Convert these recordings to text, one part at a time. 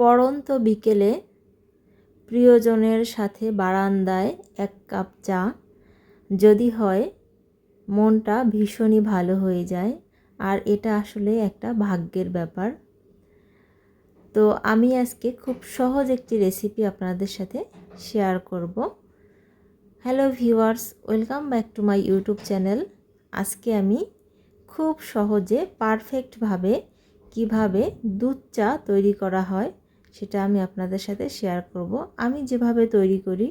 পড়ন্ত বিকেলে প্রিয়জনের সাথে বারান্দায় এক কাপ চা। যদি হয়, মনটা ভীষণই ভালো হয়ে যায়। আর এটা আসলে একটা ভাগ্যের ব্যাপার। তো আমি আজকে খুব সহজ একটি রেসিপি আপনাদের সাথে শেয়ার করব। Hello viewers welcome back to my YouTube channel আজকে আমি খুব সহজে পারফেক্টভাবে কীভাবে দুধ চা তৈরি করা হয় সেটা আমি আপনাদের সাথে শেয়ার করব। আমি যেভাবে তৈরি করি,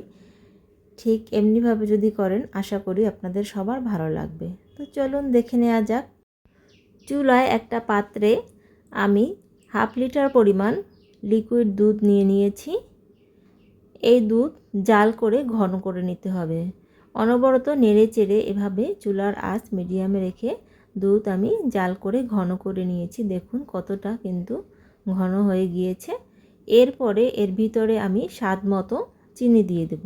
ঠিক এমনিভাবে যদি করেন, আশা করি আপনাদের সবার ভালো লাগবে। তো চলুন দেখে নেওয়া যাক। চুলায় একটা পাত্রে আমি হাফ লিটার পরিমাণ লিকুইড দুধ নিয়ে নিয়েছি। এই দুধ জাল করে ঘন করে নিতে হবে। অনবরত নেড়ে চেড়ে এভাবে চুলার আঁচ মিডিয়ামে রেখে দুধ আমি জাল করে ঘন করে নিয়েছি। দেখুন কতটা কিন্তু ঘন হয়ে গিয়েছে। এরপরে এর ভিতরে আমি স্বাদ মতো চিনি দিয়ে দেব।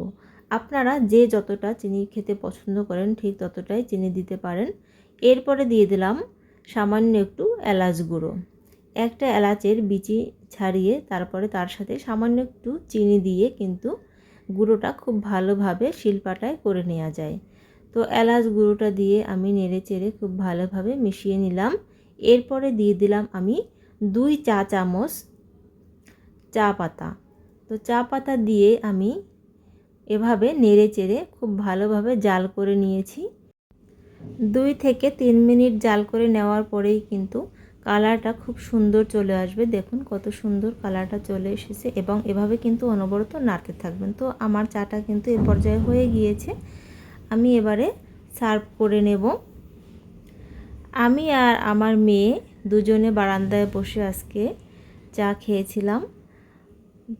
আপনারা যে যতটা চিনি খেতে পছন্দ করেন, ঠিক ততটাই চিনি দিতে পারেন। এরপরে দিয়ে দিলাম সামান্য একটু এলাচ গুঁড়ো। একটা এলাচের বিচি ছাড়িয়ে তারপরে তার সাথে সামান্য একটু চিনি দিয়ে কিন্তু গুঁড়োটা খুব ভালোভাবে শিলপাটায় করে নেওয়া যায়। তো এলাচ গুঁড়োটা দিয়ে আমি নেড়ে চেড়ে খুব ভালোভাবে মিশিয়ে নিলাম। এরপরে দিয়ে দিলাম আমি দুই চা চামচ চা পাতা। তো চা পাতা দিয়ে আমি এভাবে নেড়ে চেড়ে খুব ভালোভাবে জাল করে নিয়েছি। দুই থেকে তিন মিনিট জাল করে নেওয়ার পরেই কিন্তু কালারটা খুব সুন্দর চলে আসবে। দেখুন কত সুন্দর কালারটা চলে এসেছে এবং এভাবে কিন্তু অনবরত নাড়তে থাকবেন। তো আমার চাটা কিন্তু এ পর্যায়ে হয়ে গিয়েছে। আমি এবারে সার্ভ করে নেব। আমি আর আমার মেয়ে দুজনে বারান্দায় বসে আজকে চা খেয়েছিলাম।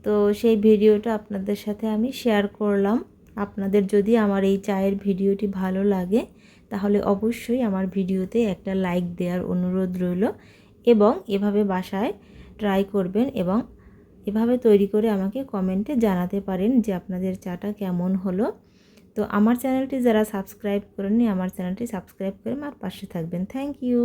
তো সেই ভিডিওটা আপনাদের সাথে আমি শেয়ার করলাম। আপনাদের যদি আমার এই চায়ের ভিডিওটি ভালো লাগে, তাহলে অবশ্যই আমার ভিডিওতে একটা লাইক দেওয়ার অনুরোধ রইল এবং এভাবে বাসায় ট্রাই করবেন এবং এভাবে তৈরি করে আমাকে কমেন্টে জানাতে পারেন যে আপনাদের চাটা কেমন হলো। তো আমার চ্যানেলটি যারা সাবস্ক্রাইব করেননি, আমার চ্যানেলটি সাবস্ক্রাইব করে আমার পাশে থাকবেন। Thank you